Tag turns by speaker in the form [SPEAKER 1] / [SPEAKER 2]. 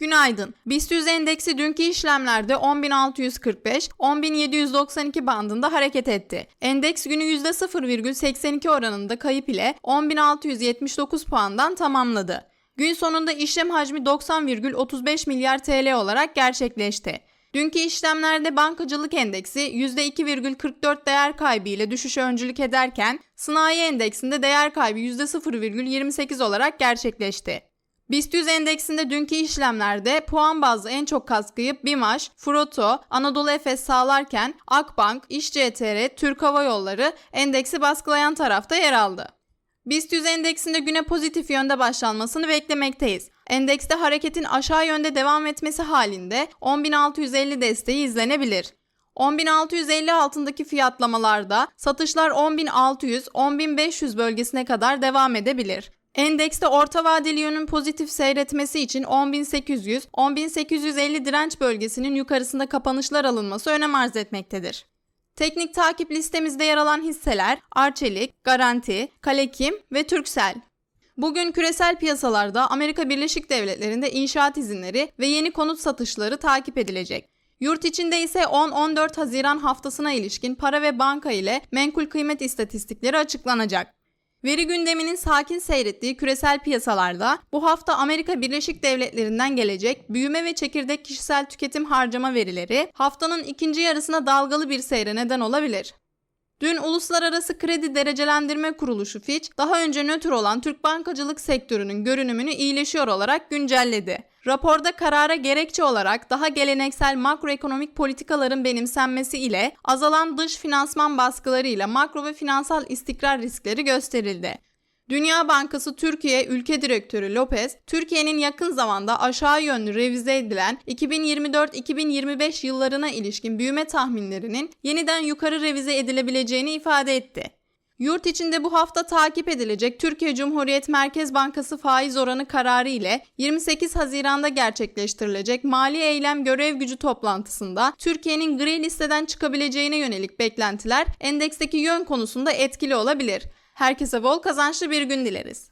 [SPEAKER 1] Günaydın. BIST 100 endeksi dünkü işlemlerde 10.645-10.792 bandında hareket etti. Endeks günü %0,82 oranında kayıp ile 10.679 puandan tamamladı. Gün sonunda işlem hacmi 90,35 milyar TL olarak gerçekleşti. Dünkü işlemlerde bankacılık endeksi %2,44 değer kaybı ile düşüşe öncülük ederken sanayi endeksinde değer kaybı %0,28 olarak gerçekleşti. BIST 100 endeksinde dünkü işlemlerde puan bazlı en çok katkıyı BİMAŞ, Froto, Anadolu Efes sağlarken Akbank, İş CTR, Türk Hava Yolları endeksi baskılayan tarafta yer aldı. BIST 100 endeksinde güne pozitif yönde başlanmasını beklemekteyiz. Endekste hareketin aşağı yönde devam etmesi halinde 10.650 desteği izlenebilir. 10.650 altındaki fiyatlamalarda satışlar 10.600-10.500 bölgesine kadar devam edebilir. Endekste orta vadeli yönün pozitif seyretmesi için 10.800-10.850 direnç bölgesinin yukarısında kapanışlar alınması önem arz etmektedir. Teknik takip listemizde yer alan hisseler Arçelik, Garanti, Kalekim ve Türksel. Bugün küresel piyasalarda Amerika Birleşik Devletleri'nde inşaat izinleri ve yeni konut satışları takip edilecek. Yurt içinde ise 10-14 Haziran haftasına ilişkin para ve banka ile menkul kıymet istatistikleri açıklanacak. Veri gündeminin sakin seyrettiği küresel piyasalarda bu hafta Amerika Birleşik Devletleri'nden gelecek büyüme ve çekirdek kişisel tüketim harcama verileri haftanın ikinci yarısına dalgalı bir seyre neden olabilir. Dün Uluslararası Kredi Derecelendirme Kuruluşu Fitch, daha önce nötr olan Türk bankacılık sektörünün görünümünü iyileşiyor olarak güncelledi. Raporda karara gerekçe olarak daha geleneksel makroekonomik politikaların benimsenmesi ile azalan dış finansman baskılarıyla makro ve finansal istikrar riskleri gösterildi. Dünya Bankası Türkiye Ülke Direktörü Lopez, Türkiye'nin yakın zamanda aşağı yönlü revize edilen 2024-2025 yıllarına ilişkin büyüme tahminlerinin yeniden yukarı revize edilebileceğini ifade etti. Yurt içinde bu hafta takip edilecek Türkiye Cumhuriyet Merkez Bankası faiz oranı kararı ile 28 Haziran'da gerçekleştirilecek mali eylem görev gücü toplantısında Türkiye'nin gri listeden çıkabileceğine yönelik beklentiler endeksteki yön konusunda etkili olabilir. Herkese bol kazançlı bir gün dileriz.